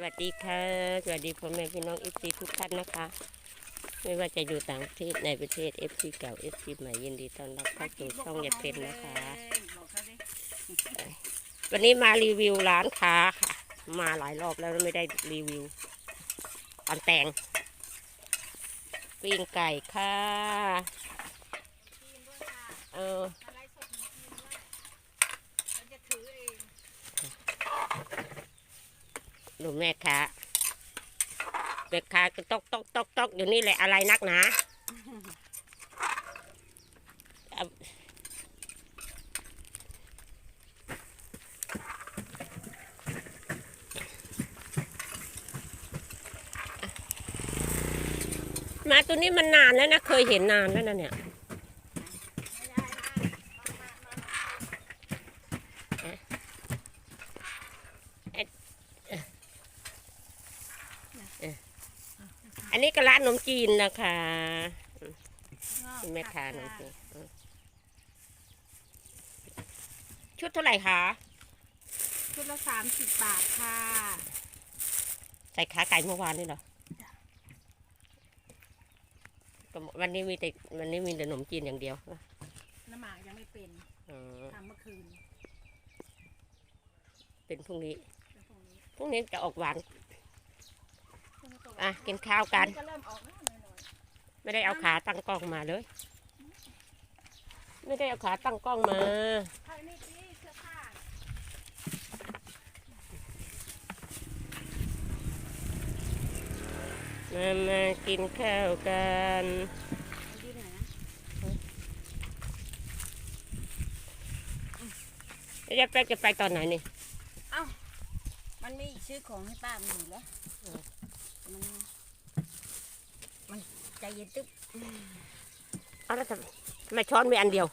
สวัสดีค่ะ สวัสดีพ่อแม่พี่น้องเอฟซีทุกท่านนะคะ ไม่ว่าจะอยู่ต่างประเทศในประเทศเอฟซีเก่าเอฟซีใหม่ยินดีต้อนรับเข้าสู่ช่องยาเพนนะคะ วันนี้มารีวิวร้านค้าค่ะ มาหลายรอบแล้วไม่ได้รีวิวปันแตงปิ้งไก่ค่ะเออ ดูแม่ค้าแม่ค้าก็ตอกตอกตอกตอกอยู่นี่แหละอะไรนักหนามาตัวนี้มันนานแล้วนะ เคยเห็นนานแล้วนะเนี่ย อันนี้ก็ร้านขนมจีนนะคะแม่ค้าขนมจีนอืมชุดเท่าไหร่คะ ชุดละสามสิบบาทค่ะ ใส่ขาไก่เมื่อวานนี่เหรอก็วันนี้มีแต่วันนี้มีแต่ขนมจีนอย่างเดียว น้ำหมากยังไม่เป็นอืมทำเมื่อคืน เป็นพรุ่งนี้แล้วพรุ่งนี้ พรุ่งนี้จะออกหวานพรุ่งนี้ก็ อะกินข้าวกัน ไม่ได้เอาขาตั้งกล้องมาเลย ไม่ได้เอาขาตั้งกล้องมาๆใครนี่สิเสื้อผ้ามามากินข้าวกันเอาที่ไหนนะแล้วจะไปจะไปตอนไหนนี่ เอามันมีซื้อของให้ป้ามันอยู่แล้ว เออ มันมันใจ เย็นตึ๊บเอาแล้วทำไมทำไมช้อนมีอันเดียว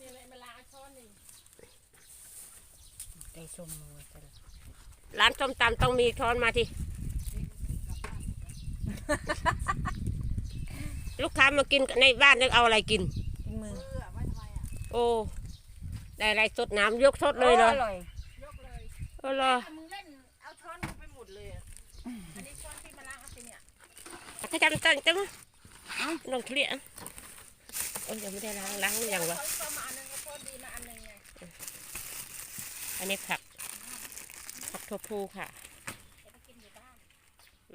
นี่เลยมาลาช้อนหนึ่งใจส้มมือกันร้านส้มตำต้องมีช้อนมาทีลูกค้ามากินในบ้านนึกเอาอะไรกินกินมือเออไว้ทำไมอะโอ้ได้อะไรสดน้ำยกสดเลยเหรออร่อยยกเลยเออเหรอ มึงเล่นเอาช้อนไปหมดเลยอะอันนี้ช้อนที่ ถ้าจำตั้งจังลองเคลียร์โอ้ยยังไม่ได้ล้างล้างหรือยังวะช้อนประมาณนึงก็ช้อนดีมาอันหนึงไงอันนี้ผักผักถั่วพูค่ะเดี๋ยวไปกินอยู่บ้าน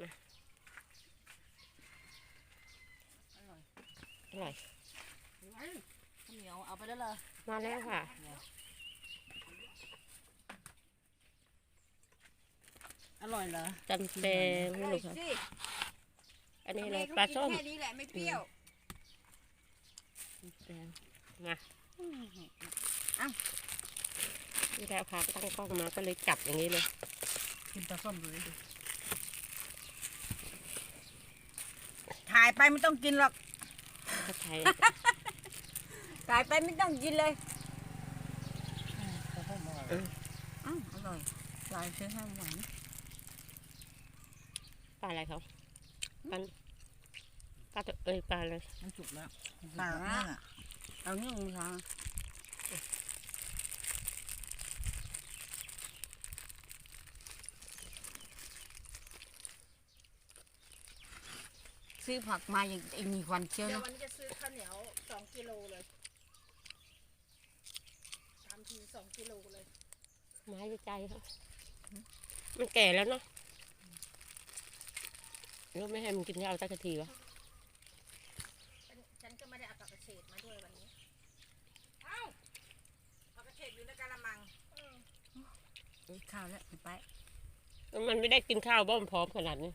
มาอร่อยอร่อยข้าวเหนียวเอาไปได้เลยมาแล้วค่ะอร่อยเหรอจำแตงไม่รู้ครับ อันนี้อะไรปลาส้มแค่นี้แหละไม่เปรี้ยวแตงมาที่แล้วค่ะตั้งกล้องมาก็เลยจับอย่างนี้เลยกินปลาส้มดูดิถ่ายไปไม่ต้องกินหรอกถ้าใช้ถ่ายไปไม่ต้องกินเลยเอออ้าวอร่อยลายซื้อให้หวานปลาอะไรเขา ปลาปลาตัวเอ้ยปลาอะไรมันสุกแล้วปลาละเอาเนื้อมึงทางซื้อผักมาอย่างไอ้มีควันเชียวเดี๋ยวเนาะวันนี้จะซื้อข้าวเหนียวสองกิโลเลยทำทีสองกิโลเลย ไม้วิจัยเขามันแก่แล้วเนาะ แล้วไม่ให้มันกินข้าวสักทีวะฉันฉันก็ไม่ได้เอาปากกระเฉดมาด้วยวันนี้ผักกระเฉดอยู่ในกะละมังข้าวแล้วไป มันไม่ได้กินข้าวบ้อมพร้อมขนาดนี้